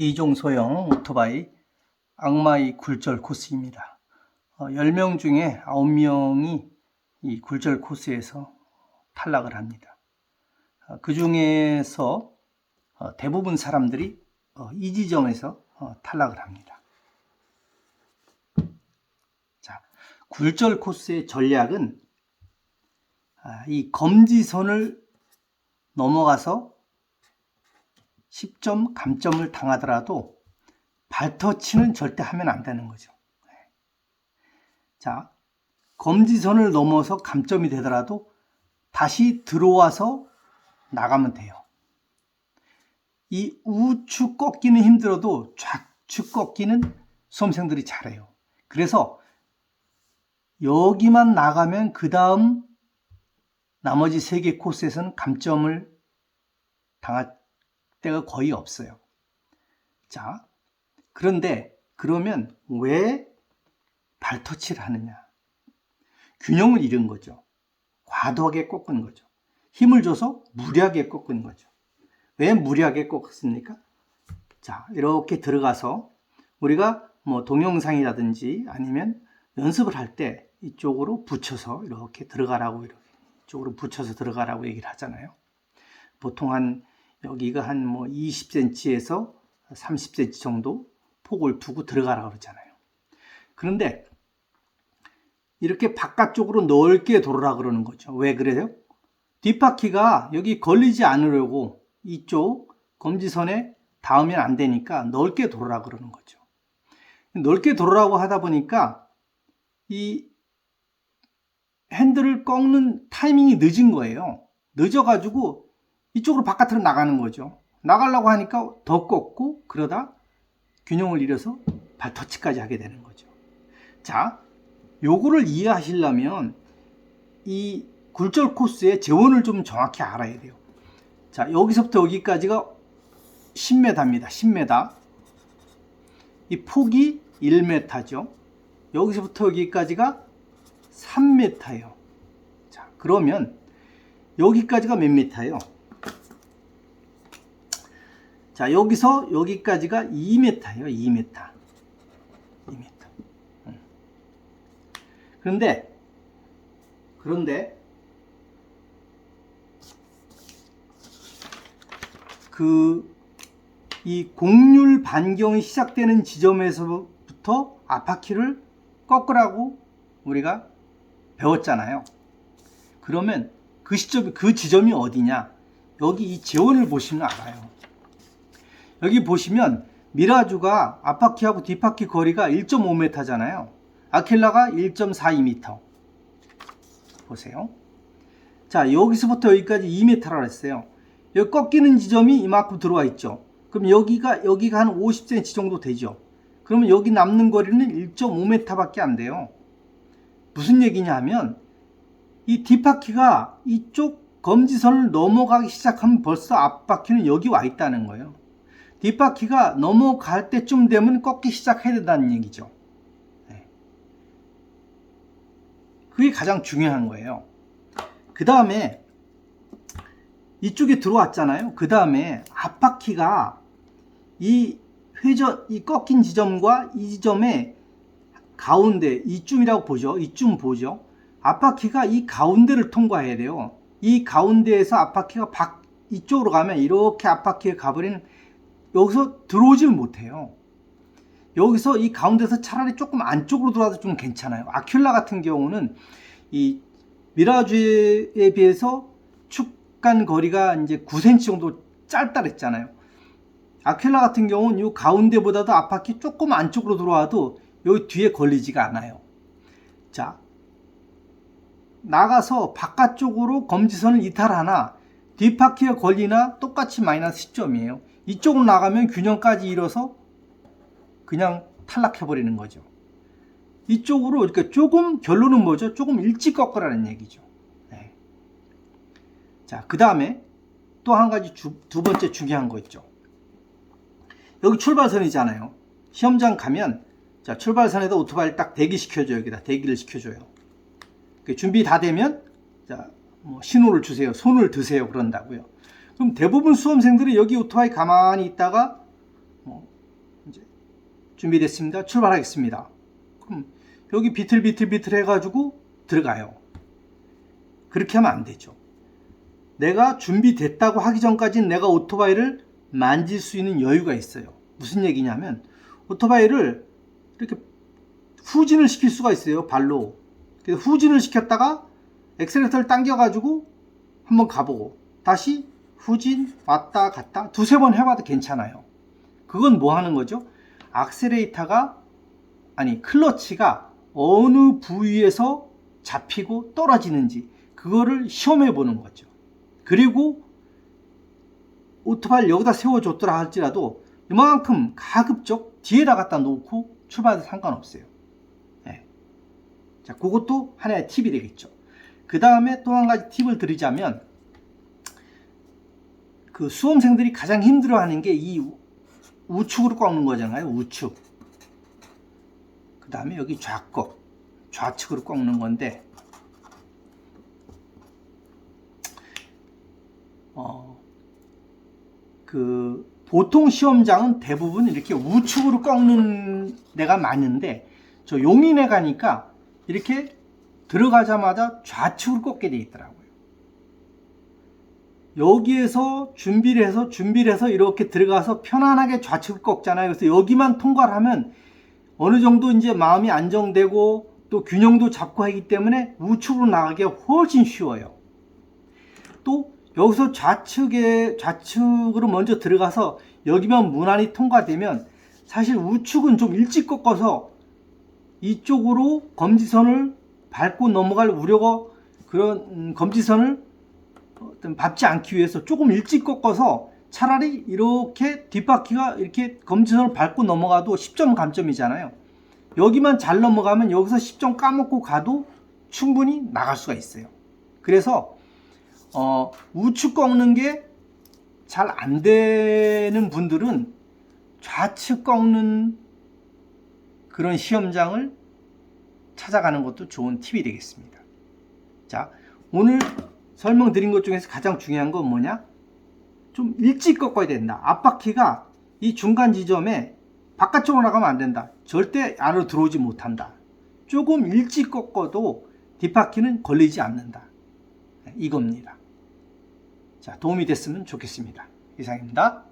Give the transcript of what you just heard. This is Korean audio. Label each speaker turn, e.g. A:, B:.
A: 이종 소형 오토바이 악마의 굴절 코스입니다. 어, 10명 중에 9명이 이 굴절 코스에서 탈락을 합니다. 어, 그 중에서 어, 대부분 사람들이 어, 이 지점에서 어, 탈락을 합니다. 자, 굴절 코스의 전략은 아, 이 검지선을 넘어가서 10점 감점을 당하더라도 발터치는 절대 하면 안 되는 거죠. 네. 자, 검지선을 넘어서 감점이 되더라도 다시 들어와서 나가면 돼요. 이 우측 꺾기는 힘들어도 좌측 꺾기는 수험생들이 잘해요. 그래서 여기만 나가면 그 다음 나머지 세 개 코스에서는 감점을 당할 때가 거의 없어요. 자, 그런데 그러면 왜 발터치를 하느냐? 균형을 잃은 거죠. 과도하게 꺾은 거죠. 힘을 줘서 무리하게 꺾은 거죠. 왜 무리하게 꺾었습니까? 자, 이렇게 들어가서 우리가 뭐 동영상이라든지 아니면 연습을 할 때 이쪽으로 붙여서 이렇게 들어가라고 이렇게 이쪽으로 붙여서 들어가라고 얘기를 하잖아요. 보통 한 여기가 한 뭐 20cm에서 30cm 정도 폭을 두고 들어가라고 그러잖아요. 그런데 이렇게 바깥쪽으로 넓게 돌으라 그러는 거죠. 왜 그래요? 뒷바퀴가 여기 걸리지 않으려고 이쪽 검지선에 닿으면 안 되니까 넓게 돌으라 그러는 거죠. 넓게 돌으라고 하다 보니까 이 핸들을 꺾는 타이밍이 늦은 거예요. 늦어가지고 이쪽으로 바깥으로 나가는 거죠. 나가려고 하니까 더 꺾고 그러다 균형을 잃어서 발터치까지 하게 되는 거죠. 자, 요거를 이해하시려면 이 굴절 코스의 재원을 좀 정확히 알아야 돼요. 자, 여기서부터 여기까지가 10m입니다. 10m. 이 폭이 1m죠. 여기서부터 여기까지가 3m예요. 자, 그러면 여기까지가 몇 m예요? 자, 여기서 여기까지가 2m예요. 2m. 2m. 그런데 그런데 그 이 곡률 반경이 시작되는 지점에서부터 앞바퀴를 꺾으라고 우리가 배웠잖아요. 그러면 그 시점, 그 지점이 어디냐? 여기 이 재원을 보시면 알아요. 여기 보시면 미라주가 앞바퀴하고 뒷바퀴 거리가 1.5m잖아요. 아킬라가 1.42m. 보세요. 자, 여기서부터 여기까지 2m라고 했어요. 여기 꺾이는 지점이 이만큼 들어와 있죠. 그럼 여기가, 여기가 한 50cm 정도 되죠. 그러면 여기 남는 거리는 1.5m밖에 안 돼요. 무슨 얘기냐 하면 이 뒷바퀴가 이쪽 검지선을 넘어가기 시작하면 벌써 앞바퀴는 여기 와 있다는 거예요. 뒷바퀴가 넘어갈 때쯤 되면 꺾기 시작해야 된다는 얘기죠. 네. 그게 가장 중요한 거예요. 그 다음에 이쪽에 들어왔잖아요. 그 다음에 앞바퀴가 이 회전, 이 꺾인 지점과 이 지점의 가운데, 이쯤이라고 보죠. 이쯤 보죠. 앞바퀴가 이 가운데를 통과해야 돼요. 이 가운데에서 앞바퀴가 박, 이쪽으로 가면 이렇게 앞바퀴에 가버리는 여기서 들어오지는 못해요. 여기서 이 가운데서 차라리 조금 안쪽으로 들어와도 좀 괜찮아요. 아큘라 같은 경우는 이 미라주에 비해서 축간 거리가 이제 9cm 정도 짧다 그랬잖아요. 아큘라 같은 경우는 이 가운데보다도 앞바퀴 조금 안쪽으로 들어와도 여기 뒤에 걸리지가 않아요. 자, 나가서 바깥쪽으로 검지선을 이탈하나 뒷바퀴에 걸리나 똑같이 마이너스 10점이에요. 이쪽으로 나가면 균형까지 잃어서 그냥 탈락해버리는 거죠. 이쪽으로 그러니까 조금 결론은 뭐죠? 조금 일찍 꺾으라는 얘기죠. 네. 자, 그 다음에 또 한 가지 주, 두 번째 중요한 거 있죠. 여기 출발선이잖아요. 시험장 가면 자 출발선에다 오토바이를 딱 대기시켜줘요. 여기다 대기를 시켜줘요. 준비 다 되면 자, 뭐 신호를 주세요. 손을 드세요. 그런다고요. 그럼 대부분 수험생들이 여기 오토바이 가만히 있다가 뭐 준비됐습니다. 출발하겠습니다. 그럼 여기 비틀비틀비틀 해가지고 들어가요. 그렇게 하면 안 되죠. 내가 준비됐다고 하기 전까지는 내가 오토바이를 만질 수 있는 여유가 있어요. 무슨 얘기냐면 오토바이를 이렇게 후진을 시킬 수가 있어요. 발로. 그래서 후진을 시켰다가 엑셀레이터를 당겨가지고 한번 가보고 다시 후진 왔다 갔다 두세 번 해봐도 괜찮아요. 그건 뭐 하는 거죠? 악셀레이터가 아니 클러치가 어느 부위에서 잡히고 떨어지는지 그거를 시험해 보는 거죠. 그리고 오토바이를 여기다 세워줬더라 할지라도 이만큼 가급적 뒤에다 갖다 놓고 출발해도 상관없어요. 네. 자, 그것도 하나의 팁이 되겠죠. 그 다음에 또 한 가지 팁을 드리자면 그 수험생들이 가장 힘들어하는 게 이 우측으로 꺾는 거잖아요. 우측. 그 다음에 여기 좌꺾, 좌측으로 꺾는 건데 어, 그 보통 시험장은 대부분 이렇게 우측으로 꺾는 데가 많은데 저 용인에 가니까 이렇게 들어가자마자 좌측으로 꺾게 돼 있더라고요. 여기에서 준비를 해서 준비를 해서 이렇게 들어가서 편안하게 좌측을 꺾잖아요. 그래서 여기만 통과를 하면 어느 정도 이제 마음이 안정되고 또 균형도 잡고 하기 때문에 우측으로 나가기 훨씬 쉬워요. 또 여기서 좌측에 좌측으로 먼저 들어가서 여기만 무난히 통과되면 사실 우측은 좀 일찍 꺾어서 이쪽으로 검지선을 밟고 넘어갈 우려가 그런 음, 검지선을 어떤 밟지 않기 위해서 조금 일찍 꺾어서 차라리 이렇게 뒷바퀴가 이렇게 검지선을 밟고 넘어가도 10점 감점이잖아요. 여기만 잘 넘어가면 여기서 10점 까먹고 가도 충분히 나갈 수가 있어요. 그래서 어, 우측 꺾는 게 잘 안 되는 분들은 좌측 꺾는 그런 시험장을 찾아가는 것도 좋은 팁이 되겠습니다. 자, 오늘 설명드린 것 중에서 가장 중요한 건 뭐냐? 좀 일찍 꺾어야 된다. 앞바퀴가 이 중간 지점에 바깥쪽으로 나가면 안 된다. 절대 안으로 들어오지 못한다. 조금 일찍 꺾어도 뒷바퀴는 걸리지 않는다. 이겁니다. 자, 도움이 됐으면 좋겠습니다. 이상입니다.